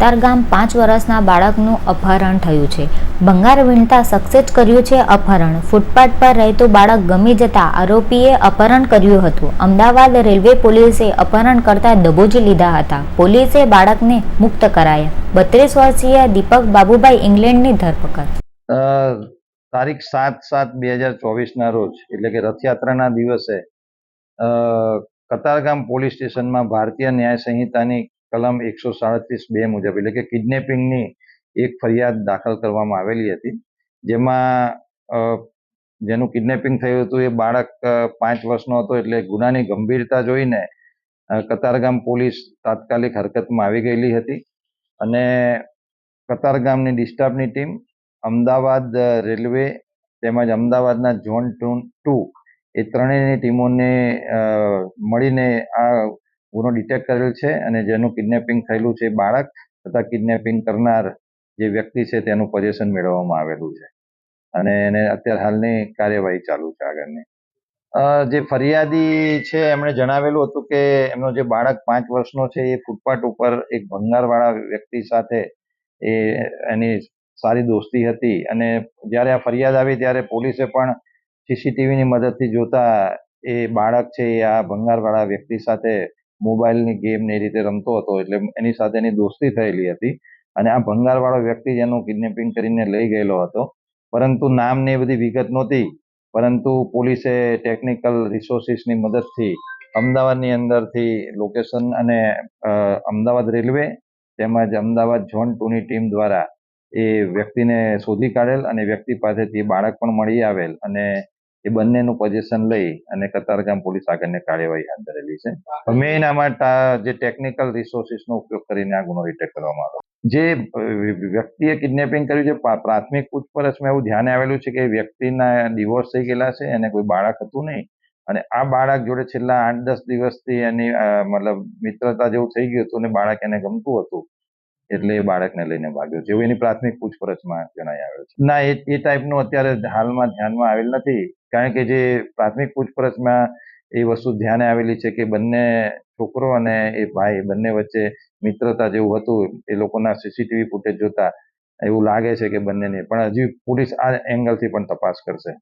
કતારગામ પાંચ વર્ષના બાળકનું અપહરણ થયું છે. ભંગાર વીણતા જ કર્યું છે અપહરણ. ફૂટપાથ પર રહેતું બાળક ગમી જતા આરોપીએ અપહરણ કર્યું હતું. અમદાવાદ રેલવે પોલીસે અપહરણ કરતા દબોચી લીધા હતા. પોલીસે બાળકને મુક્ત કરાયા. બત્રીસ વર્ષીય દીપક બાબુભાઈ ઇંગ્લેન્ડની ધરપકડ. તારીખ સાત સાત બે હજાર ચોવીસના રોજ, એટલે કે રથયાત્રાના દિવસે કતારગામ પોલીસ સ્ટેશનમાં ભારતીય ન્યાય સંહિતાની કલમ એકસો સાડત્રીસ બે મુજબ, એટલે કે કિડનેપિંગની એક ફરિયાદ દાખલ કરવામાં આવેલી હતી, જેમાં જેનું કિડનેપિંગ થયું હતું એ બાળક પાંચ વર્ષનો હતો એટલે ગુનાની ગંભીરતા જોઈને કતારગામ પોલીસ તાત્કાલિક હરકતમાં આવી ગયેલી હતી અને કતારગામની ડિસ્ટર્બની ટીમ અમદાવાદ રેલવે તેમજ અમદાવાદના ઝોન ટુ એ ત્રણેયની ટીમોને મળીને આ ગુનો ડિટેક્ટ કરેલ છે અને જેનું કિડનેપિંગ થયેલું છે બાળક તથા કિડનેપિંગ કરનાર જે વ્યક્તિ છે તેનું પોઝેશન મેળવવામાં આવેલું છે. અને એને અત્યારે હાલની કાર્યવાહી ચાલુ છે આગળની. જે ફરિયાદી છે એમણે જણાવેલું હતું કે એમનો જે બાળક પાંચ વર્ષનો છે એ ફૂટપાથ ઉપર એક ભંગારવાળા વ્યક્તિ સાથે એ, એની સારી દોસ્તી હતી અને જ્યારે આ ફરિયાદ આવી ત્યારે પોલીસે પણ સીસીટીવીની મદદથી જોતા એ બાળક છે એ આ ભંગારવાળા વ્યક્તિ સાથે મોબાઈલની ગેમ ને એ રીતે રમતો હતો, એટલે એની સાથે એની દોસ્તી થયેલી હતી. અને આ ભંગારવાળો વ્યક્તિ જેનું કિડનેપિંગ કરીને લઈ ગયેલો હતો. પરંતુ નામ ને એ બધી વિગત નહોતી. પરંતુ પોલીસે ટેકનિકલ રિસોર્સિસની મદદથી અમદાવાદની અંદરથી લોકેશન અને અમદાવાદ રેલવે તેમજ અમદાવાદ ઝોન ટુની ટીમ દ્વારા એ વ્યક્તિને શોધી કાઢેલ અને વ્યક્તિ પાસેથી બાળક પણ મળી આવેલ. અને એ બંનેનું પોઝિશન લઈ અને કતારગામ પોલીસ આગળની કાર્યવાહી હાથ ધરેલી છે. મેઇન એના માટે જે ટેકનિકલ રિસોર્સિસનો ઉપયોગ કરીને આ ગુનો ડિટેક્ટ કરવામાં આવ્યો. જે વ્યક્તિએ કિડનેપિંગ કર્યું છે પ્રા- પ્રાથમિક પૂછપરછમાં એવું ધ્યાન આવેલું છે કે વ્યક્તિના ડિવોર્સ થઈ ગયેલા છે અને કોઈ બાળક હતું નહીં. અને આ બાળક જોડે છેલ્લા આઠ દસ દિવસથી એની મતલબ મિત્રતા જેવું થઈ ગયું હતું અને બાળક એને ગમતું હતું. એટલે એ બાળકને લઈને ભાગ્યો. છે એવું એની પ્રાથમિક પૂછપરછમાં જણાઈ આવ્યો છે. ના, એ એ ટાઈપનું અત્યારે હાલમાં ધ્યાનમાં આવેલ નથી. કારણ કે જે પ્રાથમિક પૂછપરછમાં એ વસ્તુ ધ્યાને આવેલી છે કે બંને છોકરો અને એ ભાઈ બંને વચ્ચે મિત્રતા જેવું હતું, એ લોકોના સીસીટીવી ફૂટેજ જોતા એવું લાગે છે કે બંનેને. પણ હજી પોલીસ આ એંગલથી પણ તપાસ કરશે.